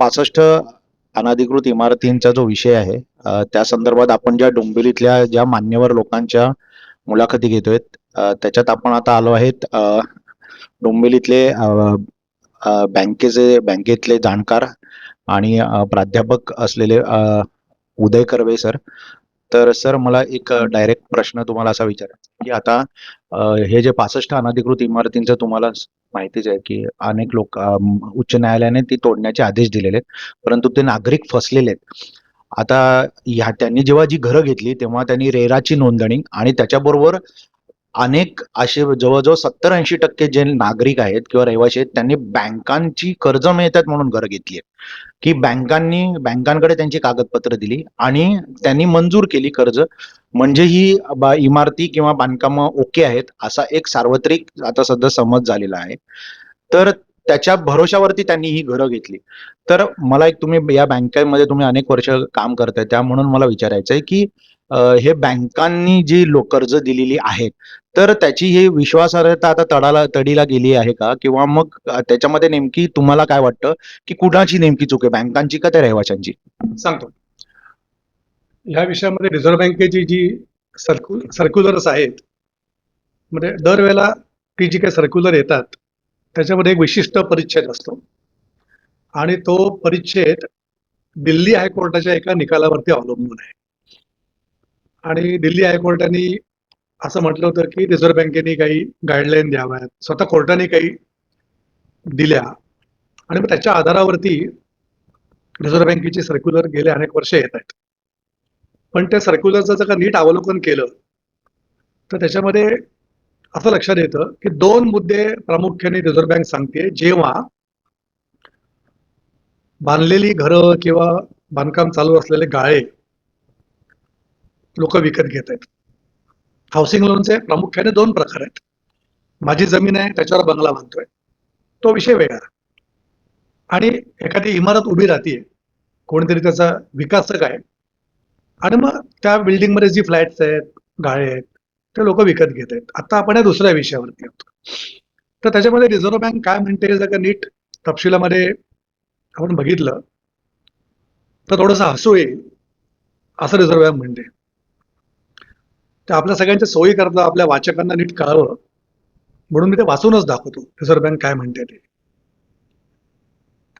पासष्ट अनधिकृत इमारतींचा जो विषय आहे त्या संदर्भात आपण ज्या डोंबिवलीतल्या ज्या मान्यवर लोकांच्या मुलाखती घेतोय त्याच्यात आपण आता आलो आहेत डोंबिवलीतले बँकेचे बँकेतले जाणकार आणि प्राध्यापक असलेले उदय कर्वे सर. तर सर मला एक डायरेक्ट प्रश्न तुम्हाला असा विचारायचा की आता हे जे पासष्ट अनधिकृत इमारतींचं तुम्हाला माहितीच आहे की अनेक लोक उच्च न्यायालयाने ती तोडण्याचे आदेश दिलेले आहेत परंतु ते नागरिक फसलेले आहेत. आता ह्या त्यांनी जेव्हा जी घरं घेतली तेव्हा त्यांनी रेराची नोंदणी आणि त्याच्याबरोबर अनेक असे जवळजवळ सत्तर ऐंशी टक्के जे नागरिक आहेत किंवा रहिवासी आहेत त्यांनी बँकांची कर्ज मिळतात म्हणून घरं घेतली आहेत. की बँकांनी बँकांकडे त्यांची कागदपत्र दिली आणि त्यांनी मंजूर केली कर्ज. म्हणजे ही बा- इमारती किंवा बांधकाम ओके आहेत असा एक सार्वत्रिक आता सध्या समज झालेला आहे. तर त्याच्या भरोशावरती त्यांनी ही घरं घेतली. तर मला एक तुम्ही या बँकेमध्ये तुम्ही अनेक वर्ष काम करताय त्या म्हणून मला विचारायचं आहे की हे बँकांनी जी कर्ज दिलेली आहेत तर त्याची ही विश्वासार्हता आता तडाला तडीला गेली आहे का? किंवा मग त्याच्यामध्ये नेमकी तुम्हाला काय वाटतं की कुणाची नेमकी चूक आहे? बँकांची का त्या रहिवाशांची? सांगतो. ह्या विषयामध्ये रिझर्व्ह बँकेची जी सर्क्यु सर्क्युलर्स आहेत म्हणजे दरवेळेला ती जी काही सर्क्युलर येतात त्याच्यामध्ये एक विशिष्ट परिच्छेद असतो. आणि तो परिच्छेद दिल्ली हायकोर्टाच्या एका निकालावरती अवलंबून आहे. आणि दिल्ली हायकोर्टाने असं म्हटलं होतं की रिझर्व्ह बँकेने काही गाईडलाईन द्याव्यात. स्वतः कोर्टाने काही दिल्या. आणि मग त्याच्या आधारावरती रिझर्व्ह बँकेची सर्क्युलर गेले अनेक वर्ष येत आहेत. पण त्या सर्क्युलरचं जर का नीट अवलोकन केलं तर त्याच्यामध्ये असं लक्षात येतं की दोन मुद्दे प्रामुख्याने रिझर्व्ह बँक सांगते जेव्हा बांधलेली घरं किंवा बांधकाम चालू असलेले गाळे लोक विकत घेत आहेत. हाऊसिंग लोनचे प्रामुख्याने दोन प्रकार आहेत. माझी जमीन आहे त्याच्यावर बंगला बांधतोय. तो विषय वेगळा. आणि एखादी इमारत उभी राहतीये कोणीतरी त्याचा विकासक आहे आणि मग त्या बिल्डिंगमध्ये जी फ्लॅट्स आहेत गाळे आहेत ते लोक विकत घेत आहेत. आता आपण या दुसऱ्या विषयावरती आहोत तर त्याच्यामध्ये रिझर्व्ह बँक काय म्हणते जर का नीट तपशिलामध्ये आपण बघितलं तर थोडंसं हसू येईल असं रिझर्व्ह बँक म्हणते. तर आपल्या सगळ्यांच्या सोयी करता आपल्या वाचकांना नीट कळावं. म्हणून मी ते वाचूनच दाखवतो. रिझर्व्ह बँक काय म्हणते ते.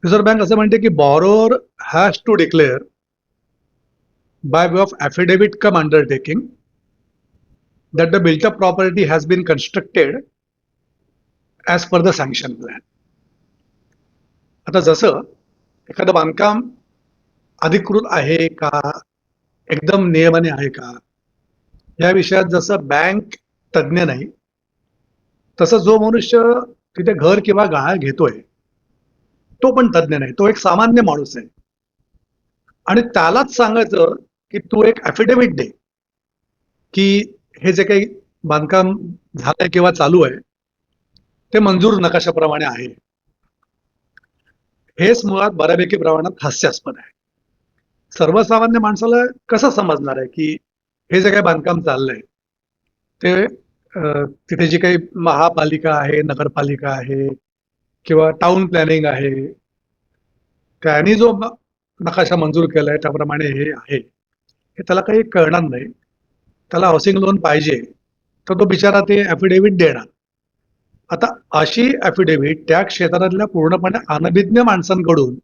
रिझर्व्ह बँक असं म्हणते की borrower has to declare by way of affidavit cum undertaking that the built up property has been constructed as per the sanction plan आता जसं एखादं बांधकाम अधिकृत आहे का एकदम नियमाने आहे का या विषयात जसं बँक तज्ज्ञ नाही तसं जो मनुष्य तिथे घर किंवा गाळा घेतोय तो पण तज्ज्ञ नाही. तो एक सामान्य माणूस आहे. आणि त्यालाच सांगायचं की तू एक ॲफिडेव्हिट दे की हे जे काही बांधकाम झालंय किंवा चालू आहे ते मंजूर नकाशाप्रमाणे आहे. हेच मुळात बऱ्यापैकी प्रमाणात हास्यास्पद आहे. सर्वसामान्य माणसाला कसं समजणार आहे की हे जे काही बांधकाम चाललंय ते तिथे जी काही महापालिका आहे नगरपालिका आहे किंवा टाउन प्लॅनिंग आहे त्यांनी जो नकाशा मंजूर केलाय त्याप्रमाणे हे आहे. हे त्याला काही कळणार नाही. त्याला हाऊसिंग लोन पाहिजे तर तो बिचारा ते ॲफिडेव्हिट देणार. आता अशी ॲफिडेव्हिट त्या क्षेत्रातल्या पूर्णपणे अनभिज्ञ माणसांकडून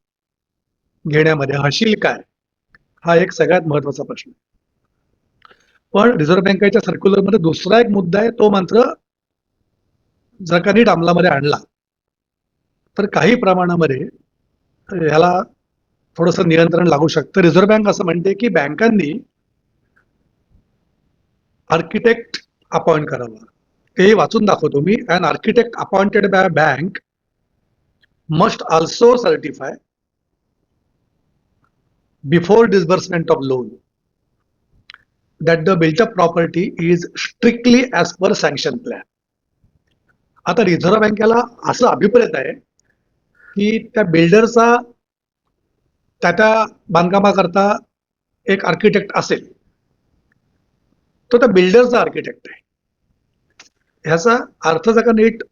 घेण्यामध्ये हशील काय? हा एक सगळ्यात महत्त्वाचा प्रश्न आहे. पण रिझर्व्ह बँकेच्या सर्क्युलरमध्ये दुसरा एक मुद्दा आहे तो मात्र जर का नीट अंमलामध्ये आणला तर काही प्रमाणामध्ये ह्याला थोडंसं नियंत्रण लागू शकतं. रिझर्व्ह बँक असं म्हणते की बँकांनी आर्किटेक्ट अपॉइंट करावा. ते वाचून दाखवतो मी and architect appointed by bank must also certify before disbursement of loan. That the built up property is strictly as per sanction plan आता रिझर्व्ह बँकेला असं अभिप्रेत आहे की त्या बिल्डरचा त्या त्या बांधकामाकरता एक आर्किटेक्ट असेल. तो त्या बिल्डरचा आर्किटेक्ट आहे. ह्याचा अर्थ जर का नीट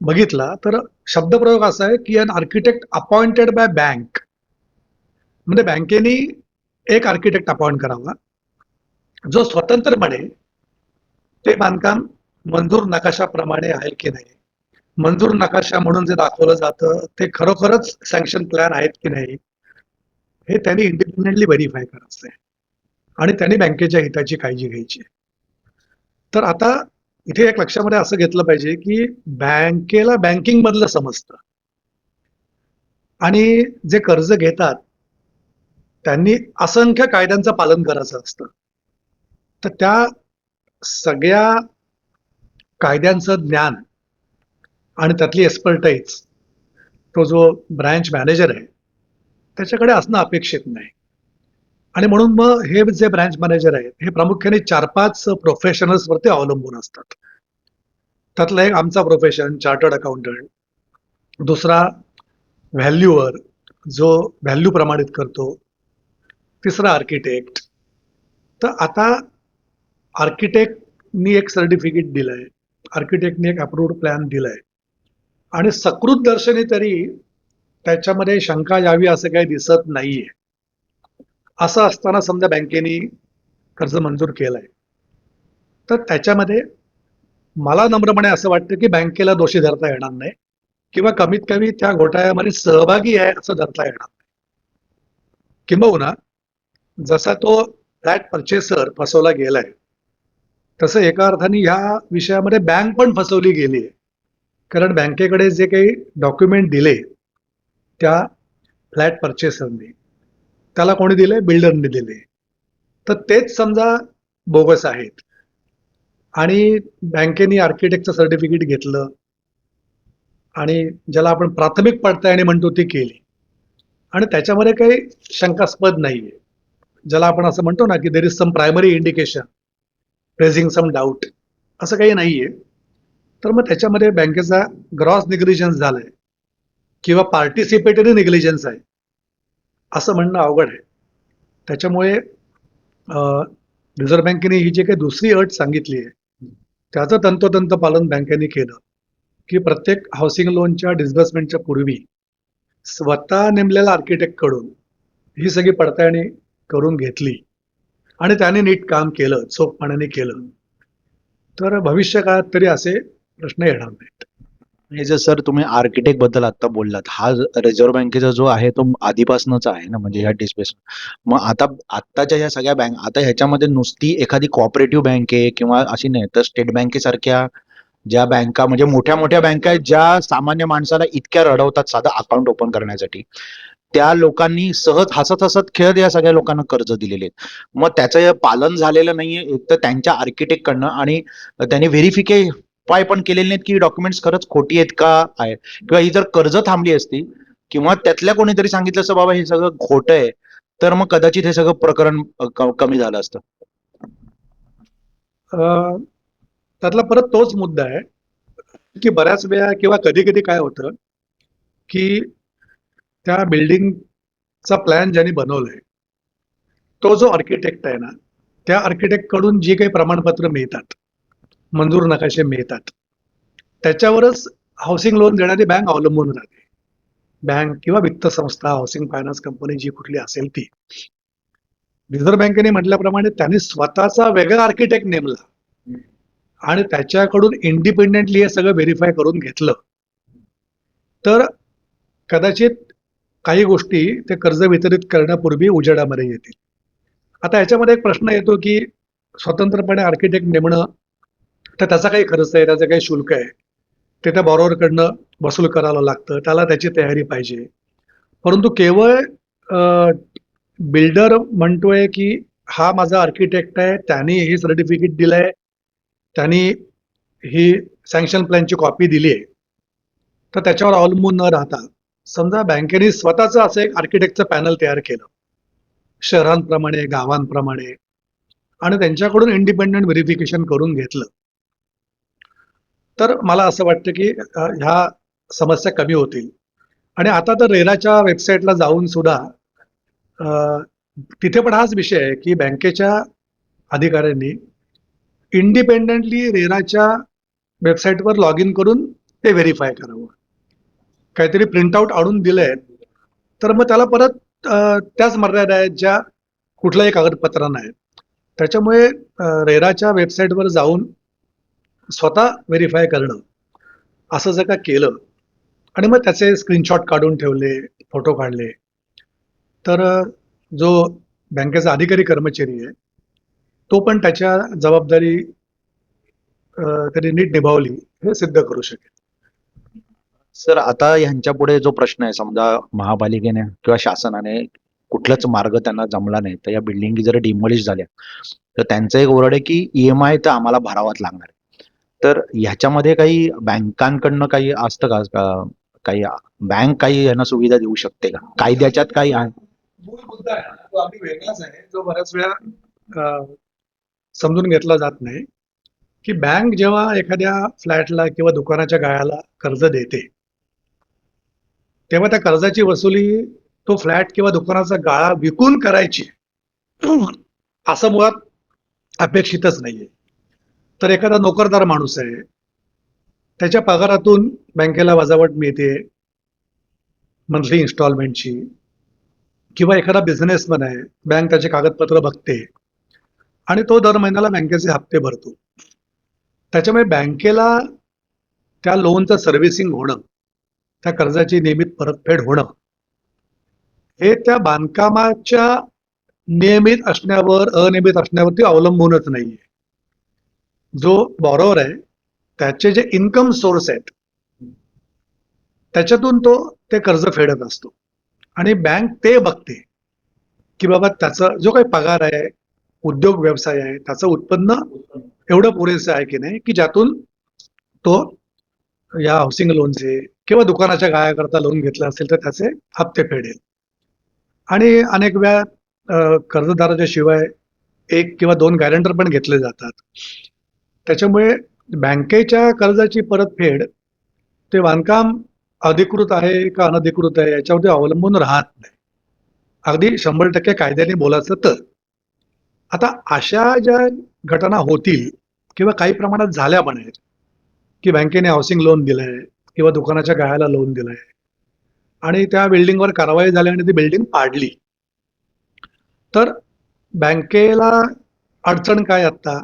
बघितला तर शब्दप्रयोग असा आहे की an architect appointed by bank म्हणजे बँकेने एक आर्किटेक्ट अपॉइंट करावा. जो स्वतंत्रपणे ते बांधकाम मंजूर नकाशाप्रमाणे आहे की नाही? मंजूर नकाशा म्हणून जे दाखवलं जातं ते खरोखरच सँक्शन प्लॅन आहेत की नाही? हे त्यांनी इंडिपेंडेंटली व्हेरीफाय करायचं आहे. आणि त्यांनी बँकेच्या हिताची काळजी घ्यायची तर आता इथे एक लक्षामध्ये असं घेतलं पाहिजे की बँकेला बँकिंग मधलं समजतं. आणि जे कर्ज घेतात त्यांनी असंख्य कायद्यांचं पालन करायचं असतं. तर त्या सगळ्या कायद्यांचं ज्ञान आणि त्यातली एक्सपर्टाईज तो जो ब्रँच मॅनेजर आहे त्याच्याकडे असणं अपेक्षित नाही. आणि म्हणून मग हे जे ब्रँच मॅनेजर आहेत हे प्रामुख्याने चार पाच प्रोफेशनल्स वरती अवलंबून असतात. त्यातला एक आमचा प्रोफेशन चार्टर्ड अकाउंटंट दुसरा व्हॅल्यूवर जो व्हॅल्यू प्रमाणित करतो. तिसरा आर्किटेक्ट तर आता आर्किटेक्टनी एक सर्टिफिकेट दिलंय. आर्किटेक्टनी एक अप्रूव्ड प्लॅन दिलाय. आणि सकृत दर्शनी तरी त्याच्यामध्ये शंका यावी असं काही दिसत नाहीये. असं असताना समजा बँकेने कर्ज मंजूर केलं आहे तर त्याच्यामध्ये मला नम्रपणे असं वाटतं की बँकेला दोषी धरता येणार नाही किंवा कमीत कमी त्या घोटाळ्यामध्ये सहभागी आहे असं धरता येणार नाही. किंबहुना जसा तो फ्लॅट पर्चेसर फसवला गेलाय तसं एका अर्थाने ह्या विषयामध्ये बँक पण फसवली गेली आहे कारण बँकेकडे जे काही डॉक्युमेंट दिले त्या फ्लॅट परचेसरने त्याला कोणी दिले? बिल्डरने दिले. तर तेच समजा बोगस आहेत. आणि बँकेने आर्किटेक्टचं सर्टिफिकेट घेतलं. आणि ज्याला आपण प्राथमिक पडताळणी म्हणतो ती केली. आणि त्याच्यामध्ये काही शंकास्पद नाहीये. ज्याला आपण असं म्हणतो ना की there is some primary indication raising some doubt असं काही नाहीये. तर मग त्याच्यामध्ये बँकेचा ग्रॉस निग्लिजन्स झालाय. किंवा पार्टिसिपेटरी निग्लिजन्स आहे. असं म्हणणं अवघड आहे. त्याच्यामुळे रिझर्व्ह बँकेने ही जी काही दुसरी अट सांगितली आहे त्याचं तंतोतंत पालन बँकेने केलं. की प्रत्येक हाऊसिंग लोनच्या डिस्बर्समेंटच्या पूर्वी स्वतः नेमलेल्या आर्किटेक्टकडून ही सगळी पडताळणी करून घेतली. आणि त्याने नीट काम केलं चोखपणाने केलं. तर भविष्य काळात तरी असे प्रश्न येणार नाहीत. हे जे सर तुम्ही आर्किटेक्टबद्दल आता बोललात हा रिझर्व्ह बँकेचा जो आहे तो आधीपासूनच आहे ना म्हणजे ह्या डिस्पेस मग आता आत्ताच्या ह्या सगळ्या बँक आता ह्याच्यामध्ये नुसती एखादी कॉपरेटिव्ह बँक आहे किंवा अशी नाही तर स्टेट बँकेसारख्या ज्या बँका म्हणजे मोठ्या मोठ्या बँका आहेत ज्या सामान्य माणसाला इतक्या रडवतात साधं अकाउंट ओपन करण्यासाठी. त्या लोकांनी सहज हसत हसत खेळत या सगळ्या लोकांना कर्ज दिलेले आहेत. मग त्याचं पालन झालेलं नाहीये एक तर त्यांच्या आर्किटेक्ट कडनं आणि त्यांनी व्हेरिफिके उपाय पण केलेले नाहीत की डॉक्युमेंट्स खरंच खोटी आहेत का आहे? किंवा ही जर कर्ज थांबली असती किंवा त्यातल्या कोणीतरी सांगितलं असं बाबा हे सगळं खोटं आहे तर मग कदाचित हे सगळं प्रकरण कमी झालं असतं. त्यातला परत तोच मुद्दा आहे की बऱ्याच वेळा किंवा कधी कधी काय होतं की त्या बिल्डिंगचा प्लॅन ज्यांनी बनवलाय तो जो आर्किटेक्ट आहे ना त्या आर्किटेक्टकडून जी काही प्रमाणपत्र मिळतात मंजूर नकाशे मिळतात त्याच्यावरच हाऊसिंग लोन देणारी बँक अवलंबून राहते. बँक किंवा वित्त संस्था हाऊसिंग फायनान्स कंपनी जी कुठली असेल ती. रिझर्व्ह बँकेने म्हटल्याप्रमाणे त्यांनी स्वतःचा वेगळा आर्किटेक्ट नेमला. आणि त्याच्याकडून इंडिपेंडेंटली हे सगळं व्हेरीफाय करून घेतलं. तर कदाचित काही गोष्टी ते कर्ज वितरित करण्यापूर्वी उजेडामध्ये येतील. आता याच्यामध्ये एक प्रश्न येतो की स्वतंत्रपणे आर्किटेक्ट नेमणं तर त्याचा काही खर्च आहे त्याचं काही शुल्क आहे. ते त्या बॉरोवरकडनं वसूल करावं लागतं त्याला त्याची तयारी पाहिजे. परंतु केवळ बिल्डर म्हणतोय की हा माझा आर्किटेक्ट आहे त्यांनी हे सर्टिफिकेट दिलंय त्यांनी ही सँक्शन प्लॅनची कॉपी दिली आहे तर त्याच्यावर अवलंबून न राहता समजा बँकेने स्वतःचं असं एक आर्किटेक्टचं पॅनल तयार केलं. शहरांप्रमाणे गावांप्रमाणे आणि त्यांच्याकडून इंडिपेंडंट व्हेरिफिकेशन करून घेतलं. तर मला असं वाटतं की ह्या समस्या कमी होतील. आणि आता तर रेराच्या वेबसाईटला जाऊन सुद्धा तिथे पण हाच विषय आहे की बँकेच्या अधिकाऱ्यांनी इंडिपेंडंटली रेराच्या वेबसाईटवर लॉग इन करून ते व्हेरीफाय करावं. काहीतरी प्रिंटआउट आणून दिलंय. तर मग त्याला परत त्याच मर्यादा आहेत ज्या कुठल्याही कागदपत्रांना आहेत त्याच्यामुळे रेराच्या वेबसाईटवर जाऊन स्वतः व्हेरीफाय करणं असं जर का केलं आणि मग त्याचे स्क्रीनशॉट काढून ठेवले फोटो काढले तर जो बँकेचा अधिकारी कर्मचारी आहे तो पण त्याच्या जबाबदारी त्याने त्यांनी नीट निभावली हे सिद्ध करू शकेल. सर आता ह्यांच्या पुढे जो प्रश्न आहे समजा महापालिकेने किंवा शासनाने कुठलाच मार्ग त्यांना जमला नाही तर या बिल्डिंगी जर डिमॉलिश झाल्या तर त्यांचं एक ओरड आहे की ईएमआय तर आम्हाला भरावाच लागणार आहे. तर ह्याच्यामध्ये काही बँकांकडनं काही असतं का? काही बँक काही यांना सुविधा देऊ शकते का? कायद्याच्यात काही आहे? मूळ मुद्दा आहे ना, तो अगदी वेगळाच आहे जो बऱ्याच वेळा समजून घेतला जात नाही की बँक जेव्हा एखाद्या फ्लॅटला किंवा दुकानाच्या गाळ्याला कर्ज देते तेव्हा त्या कर्जाची वसुली तो फ्लॅट किंवा दुकानाचा गाळा विकून करायची असं मुळात अपेक्षितच नाहीये. तर एखादा नोकरदार माणूस आहे त्याच्या पगारातून बँकेला वजावट मिळते मंथली इन्स्टॉलमेंटची किंवा एखादा बिझनेसमन आहे बँक त्याचे कागदपत्र बघते आणि तो दर महिन्याला बँकेचे हप्ते भरतो. त्याच्यामुळे बँकेला त्या लोनचं सर्व्हिसिंग होणं त्या कर्जाची नियमित परतफेड होणं. हे त्या बांधकामाच्या नियमित असण्यावर अनियमित असण्यावरती अवलंबूनच नाहीये. जो बॉरोवर आहे त्याचे जे इन्कम सोर्स आहेत त्याच्यातून तो ते कर्ज फेडत असतो. आणि बँक ते बघते की बाबा त्याचा जो काही पगार आहे उद्योग व्यवसाय आहे त्याचं उत्पन्न एवढं पुरेसं आहे की नाही की ज्यातून तो या हाऊसिंग लोनचे किंवा दुकानाच्या गायाकरता लोन घेतलं असेल तर त्याचे हप्ते फेडेल. आणि अनेक वेळा कर्जदाराच्या शिवाय एक किंवा दोन गॅरंटर पण घेतले जातात. त्याच्यामुळे बँकेच्या कर्जाची परतफेड ते बांधकाम अधिकृत आहे का अनधिकृत आहे याच्यावरती अवलंबून राहत नाही. अगदी शंभर टक्के कायद्याने बोलायचं तर. आता अशा ज्या घटना होतील किंवा काही प्रमाणात झाल्या पण आहेत की बँकेने हाऊसिंग लोन दिलं आहे किंवा दुकानाच्या गाळ्याला लोन दिलंय. आणि त्या बिल्डिंगवर कारवाई झाली आणि ती बिल्डिंग पाडली. तर बँकेला अडचण काय आता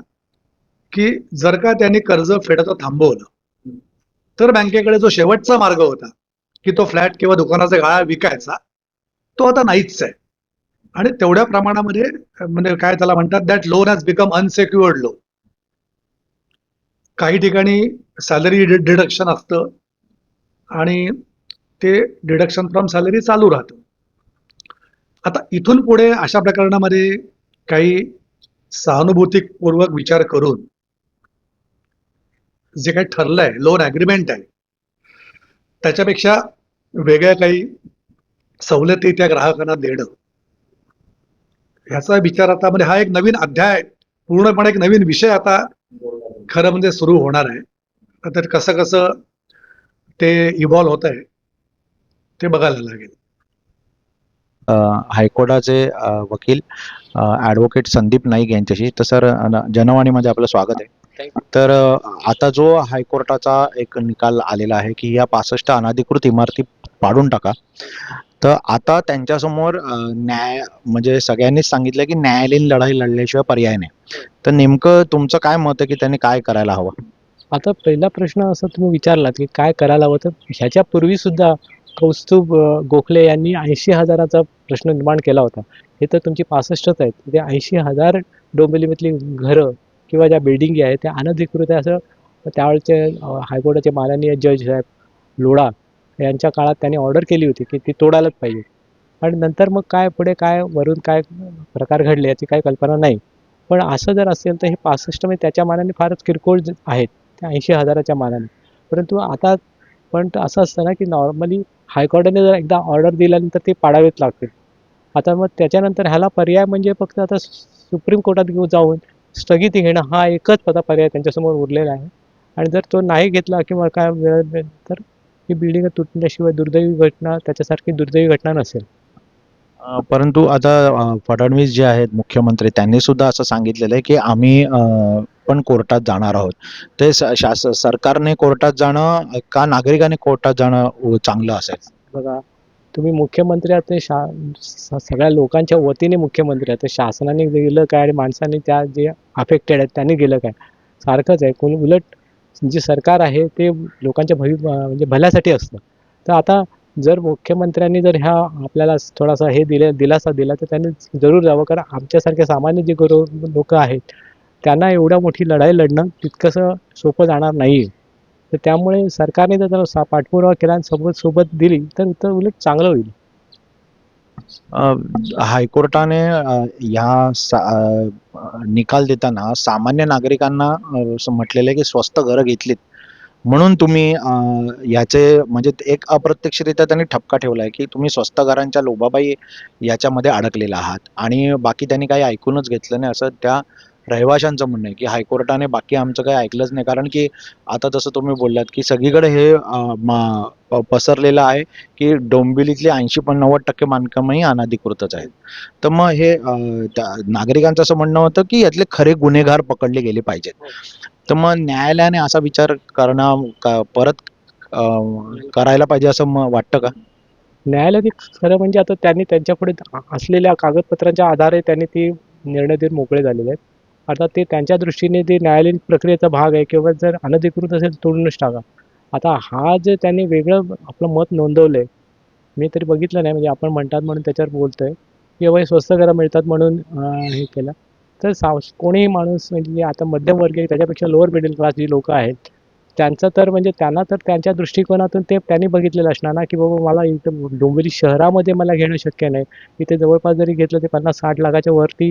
की जर का त्यांनी कर्ज फेडायचं थांबवलं तर बँकेकडे जो शेवटचा मार्ग होता की तो फ्लॅट किंवा दुकानाचा गाळा विकायचा तो आता नाहीच आहे. आणि तेवढ्या प्रमाणामध्ये म्हणजे काय त्याला म्हणतात that loan has become unsecured loan काही ठिकाणी सॅलरी डिडक्शन असतं आणि ते डिडक्शन फ्रॉम सॅलरी चालू राहतं. आता इथून पुढे अशा प्रकरणामध्ये काही सहानुभूतीपूर्वक विचार करून जे काही ठरलंय लोन ॲग्रीमेंट आहे त्याच्यापेक्षा वेगळ्या काही सवलती त्या ग्राहकांना देणं ह्याचा विचार आता म्हणजे हा एक नवीन अध्याय पूर्णपणे एक नवीन विषय आता खरं म्हणजे सुरू होणार आहे. तर कसं कसं ते इव्हॉल्व्ह होत आहे. ते बघायला लागेल. हायकोर्टाचे वकील ॲडव्होकेट संदीप नाईक यांच्याशी. तर सर जनवाणीमध्ये आपलं स्वागत आहे. तर आता जो हायकोर्टाचा एक निकाल आलेला आहे की या पासष्ट अनधिकृत इमारती पाडून टाका. तर आता त्यांच्यासमोर न्याय म्हणजे सगळ्यांनीच सांगितलं की न्यायालयीन लढाई लढल्याशिवाय पर्याय नाही. तर नेमकं तुमचं काय मत आहे की त्यांनी काय करायला हवं? आता पहिला प्रश्न असा तुम्ही विचारलात की काय करायला हवं? तर ह्याच्यापूर्वी सुद्धा कौस्तुभ गोखले यांनी ऐंशी हजाराचा प्रश्न निर्माण केला होता. हे तर तुमची पासष्टच आहेत. ते ऐंशी हजार डोंबिवलीमधली घरं किंवा ज्या बिल्डिंगी आहेत त्या अनधिकृत आहे असं त्यावेळचे हायकोर्टाचे माननीय जज साहेब लोढा यांच्या काळात त्यांनी ऑर्डर केली होती की ती तोडायलाच पाहिजे. आणि नंतर मग काय पुढे काय वरून काय प्रकार घडले याची काही कल्पना नाही. पण असं जर असेल तर हे पासष्ट म्हणजे त्याच्या मानाने फारच किरकोळ आहेत. ऐंशी हजाराच्या मानाने. परंतु आता पण असं असतं ना की नॉर्मली हायकोर्टाने जर एकदा ऑर्डर दिल्यानंतर ते पाडावेच लागतील. आता मग त्याच्यानंतर ह्याला पर्याय म्हणजे फक्त आता सुप्रीम कोर्टात घेऊन जाऊन स्थगिती घेणं हा एकच पदा पर्याय त्यांच्यासमोर उरलेला आहे. आणि जर तो नाही घेतला किंवा काय वेळ तर ही बिल्डिंग तुटण्याशिवाय दुर्दैवी घटना त्याच्यासारखी दुर्दैवी घटना नसेल. परंतु आता फडणवीस जे आहेत मुख्यमंत्री त्यांनी सुद्धा असं सांगितलेलं आहे की आम्ही पण कोर्टात जाणार आहोत. ते शास सरकारने कोर्टात जाणं का नागरिकांनी कोर्टात जाणं चांगलं असेल? बघा तुम्ही मुख्यमंत्री आहात ते शा सगळ्या लोकांच्या वतीने मुख्यमंत्री आहात. शासनाने गेलं काय आणि माणसाने त्या जे अफेक्टेड आहेत त्यांनी गेलं काय? सारखंच आहे. कोणी उलट जे सरकार आहे ते लोकांच्या भवि म्हणजे भल्यासाठी असतं. तर आता जर मुख्यमंत्र्यांनी जर ह्या आपल्याला थोडासा हे दिले दिलासा दिला तर त्यांनी जरूर जावं. कारण आमच्यासारखे सामान्य जे गरो लोक आहेत त्यांना एवढ्या मोठी लढाई लढणं तितकंसं सोपं जाणार नाही तर त्यामुळे सरकारने जर त्याला सा- पाठपुरावा केला आणि सोबत सोबत दिली तर तर उलट चांगलं होईल. हायकोर्टाने ह्या निकाल देताना सामान्य नागरिकांना म्हटलेले म्हटलेलं आहे की स्वस्त घरं घेतलीत. म्हणून तुम्ही याचे म्हणजे एक अप्रत्यक्षरित्या त्यांनी ठपका ठेवला आहे की तुम्ही स्वस्त घरांच्या लोभाबाई याच्यामध्ये अडकलेला आहात. आणि बाकी त्यांनी काही ऐकूनच घेतलं नाही असं त्या रहिवाशांचं म्हणणं आहे की हायकोर्टाने बाकी आमचं काही ऐकलंच नाही. कारण की आता जसं तुम्ही बोललात की सगळीकडे हे पसरलेलं आहे की डोंबिवलीतले ऐंशी पण नव्वद टक्के बांधकामही अनाधिकृतच आहेत. तर मग हे त्या नागरिकांचं असं म्हणणं होतं की यातले खरे गुन्हेगार पकडले गेले पाहिजेत. तर मग न्यायालयाने असा विचार करणं का- परत करायला पाहिजे असं मग वाटतं का? न्यायालयाने खरं म्हणजे आता त्यांनी त्यांच्यापुढे असलेल्या कागदपत्रांच्या आधारे त्यांनी ती निर्णय देऊन मोकळे झालेले आहेत. आता ते त्यांच्या दृष्टीने ते न्यायालयीन प्रक्रियेचा भाग आहे किंवा जर अनधिकृत असेल तोडूनच टाका. आता हा जे त्यांनी वेगळं आपलं मत नोंदवलं आहे मी तरी बघितलं नाही म्हणजे आपण म्हणतात म्हणून त्याच्यावर बोलतोय किंवा हे स्वस्त घरं मिळतात म्हणून अं, हे केलं. तर साव कोणीही माणूस म्हणजे आता मध्यमवर्गीय त्याच्यापेक्षा लोअर मिडल क्लास जी लोक आहेत त्यांचं तर म्हणजे त्यांना तर त्यांच्या दृष्टिकोनातून ते त्यांनी बघितलेलं असणार ना की बाबा मला इथं डोंबिवली शहरामध्ये मला घेणं शक्य नाही. इथे जवळपास जरी घेतलं ते पन्नास साठ लाखाच्या वरती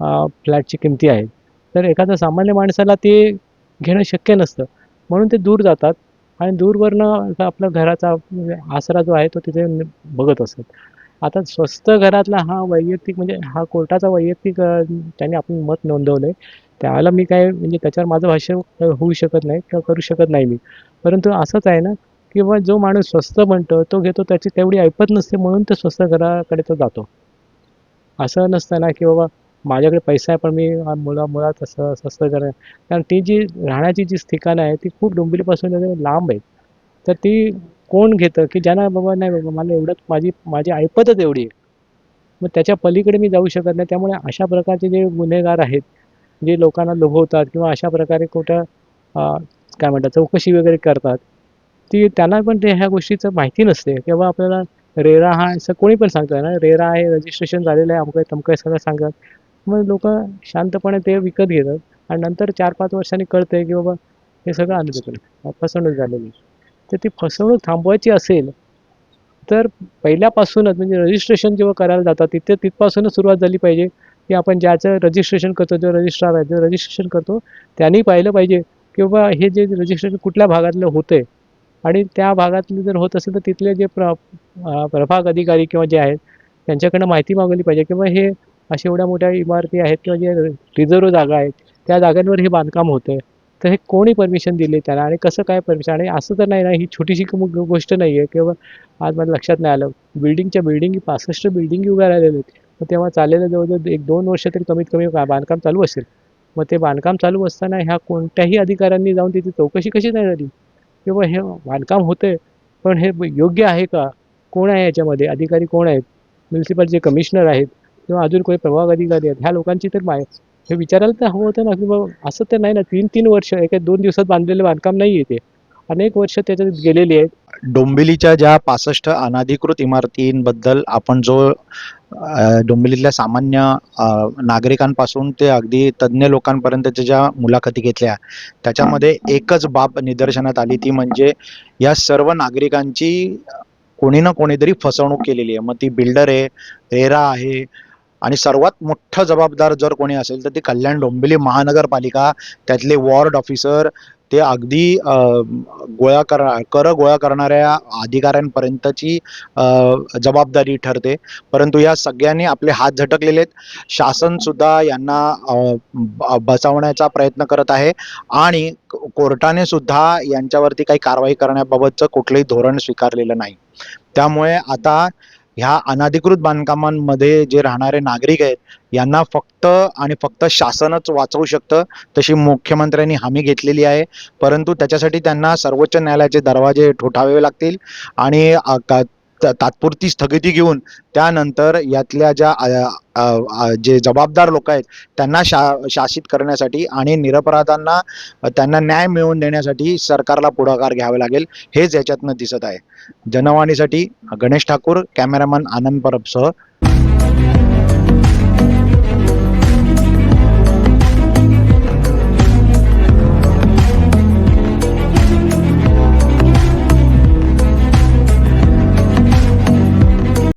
फ्लॅटची किमती आहेत. तर एखाद्या सामान्य माणसाला ते घेणं शक्य नसतं. म्हणून ते दूर जातात आणि दूरवरनं आपल्या घराचा आसरा जो आहे तो तिथे बघत असत आता स्वस्त घरातला हा वैयक्तिक म्हणजे हा कोर्टाचा वैयक्तिक त्याने आपण मत नोंदवलं आहे त्याला मी काय म्हणजे त्याच्यावर माझं भाष्य होऊ शकत नाही किंवा करू शकत नाही मी. परंतु असंच आहे ना की जो माणूस स्वस्त म्हणतो तो घेतो त्याची तेवढी ऐपत नसते म्हणून तो स्वस्त घराकडे तो जातो. असं नसतं ना की बाबा माझ्याकडे पैसा आहे पण मी मुला मुळात असं स्वस्त घर कारण ती जी राहण्याची जी ठिकाणं आहे ती खूप डोंबिवलीपासून लांब आहेत. तर ती कोण घेतं की ज्यांना बाबा नाही बाबा मला एवढंच माझी माझी ऐपतच एवढी आहे. मग त्याच्या पलीकडे मी जाऊ शकत नाही. त्यामुळे अशा प्रकारचे जे गुन्हेगार आहेत जे लोकांना लोभवतात किंवा अशा प्रकारे कुठं काय म्हणतात चौकशी वगैरे करतात ती त्यांना पण ते ह्या गोष्टीचं माहिती नसते. किंवा आपल्याला रेरा हा असं कोणी पण सांगतं ना रेरा आहे रजिस्ट्रेशन झालेलं आहे अमकं तमकं सगळं सांगतात. मग लोक शांतपणे ते विकत घेतात आणि नंतर चार पाच वर्षांनी कळतंय की बाबा हे सगळं आलं फसवणूक झालेली तर ती फसवणूक थांबवायची असेल तर पहिल्यापासूनच म्हणजे रजिस्ट्रेशन जेव्हा करायला जातात तिथे तिथपासूनच सुरुवात झाली पाहिजे की आपण ज्याचं रजिस्ट्रेशन करतो जो रजिस्ट्रार आहे जो रजिस्ट्रेशन करतो त्यांनी पाहिलं पाहिजे की बाबा हे जे रजिस्ट्रेशन कुठल्या भागातलं होतंय आणि त्या भागातलं जर होत असेल तर तिथले जे प्र प्रभाग अधिकारी किंवा जे आहेत त्यांच्याकडनं माहिती मागवली पाहिजे किंवा हे अशा एवढ्या मोठ्या इमारती आहेत किंवा जे रिझर्व जागा आहेत त्या जागांवर हे बांधकाम होतंय. तर हे कोणी परमिशन दिले त्याला? आणि कसं काय परमिशन आणि असं तर नाही ना ही छोटीशी गोष्ट नाही आहे किंवा आज मला लक्षात नाही आलं. बिल्डिंगच्या बिल्डिंग पासष्ट बिल्डिंग उभ्या राहिलेल्या आहेत. मग तेव्हा चाललेलं जवळजवळ एक दोन वर्ष तरी कमीत कमी बांधकाम चालू असेल. मग ते बांधकाम चालू असताना ह्या कोणत्याही अधिकाऱ्यांनी जाऊन तिथे चौकशी कशी नाही झाली? किंवा हे बांधकाम होते पण हे योग्य आहे का? कोण आहे याच्यामध्ये? अधिकारी कोण आहेत? म्युन्सिपल जे कमिशनर आहेत किंवा अजून कोणी प्रभाग अधिकारी आहेत ह्या लोकांची तर माय हे विचारायला तर हवं होतं ना की बाबा असं तर नाही ना तीन तीन वर्ष एका दोन दिवसात बांधलेलं बांधकाम नाही आहे ते. अनेक वर्ष त्याच्यात गेलेली आहेत. डोंबिवलीच्या ज्या पासष्ट अनाधिकृत इमारतींबद्दल आपण जो डोंबिवलीतल्या सामान्य नागरिकांपासून ते अगदी तज्ज्ञ लोकांपर्यंतच्या ज्या मुलाखती घेतल्या त्याच्यामध्ये एकच बाब निदर्शनात आली ती म्हणजे या सर्व नागरिकांची कोणी ना कोणीतरी फसवणूक केलेली आहे. मग ती बिल्डर आहे रेरा आहे आणि सर्वात मोठं जबाबदार जर कोणी असेल तर ते कल्याण डोंबिवली महानगरपालिका त्यातले वॉर्ड ऑफिसर ते अगदी गोळा करा कर गोळा करणाऱ्या अधिकाऱ्यांपर्यंतची जबाबदारी ठरते. परंतु या सगळ्यांनी आपले हात झटकलेले आहेत. शासनसुद्धा यांना अ, बचावण्याचा प्रयत्न करत आहे. आणि कोर्टाने सुद्धा यांच्यावरती काही कारवाई करण्याबाबतचं कुठलंही धोरण स्वीकारलेलं नाही. त्यामुळे आता ह्या अनधिकृत बांधकामांमध्ये जे राहणारे नागरिक आहेत यांना फक्त आणि फक्त शासनच वाचवू शकतं तशी मुख्यमंत्र्यांनी हमी घेतलेली आहे. परंतु त्याच्यासाठी त्यांना सर्वोच्च न्यायालयाचे दरवाजे ठोठावे लागतील आणि का- तात्पुरती स्थगिती घेऊन त्यानंतर यातल्या ज्या जे जबाबदार लोक आहेत त्यांना शा शासित करण्यासाठी आणि निरपराधांना त्यांना न्याय मिळवून देण्यासाठी सरकारला पुढाकार घ्यावा लागेल हेच याच्यातनं दिसत आहे. जनवाणीसाठी गणेश ठाकूर कॅमेरामन आनंद परबसह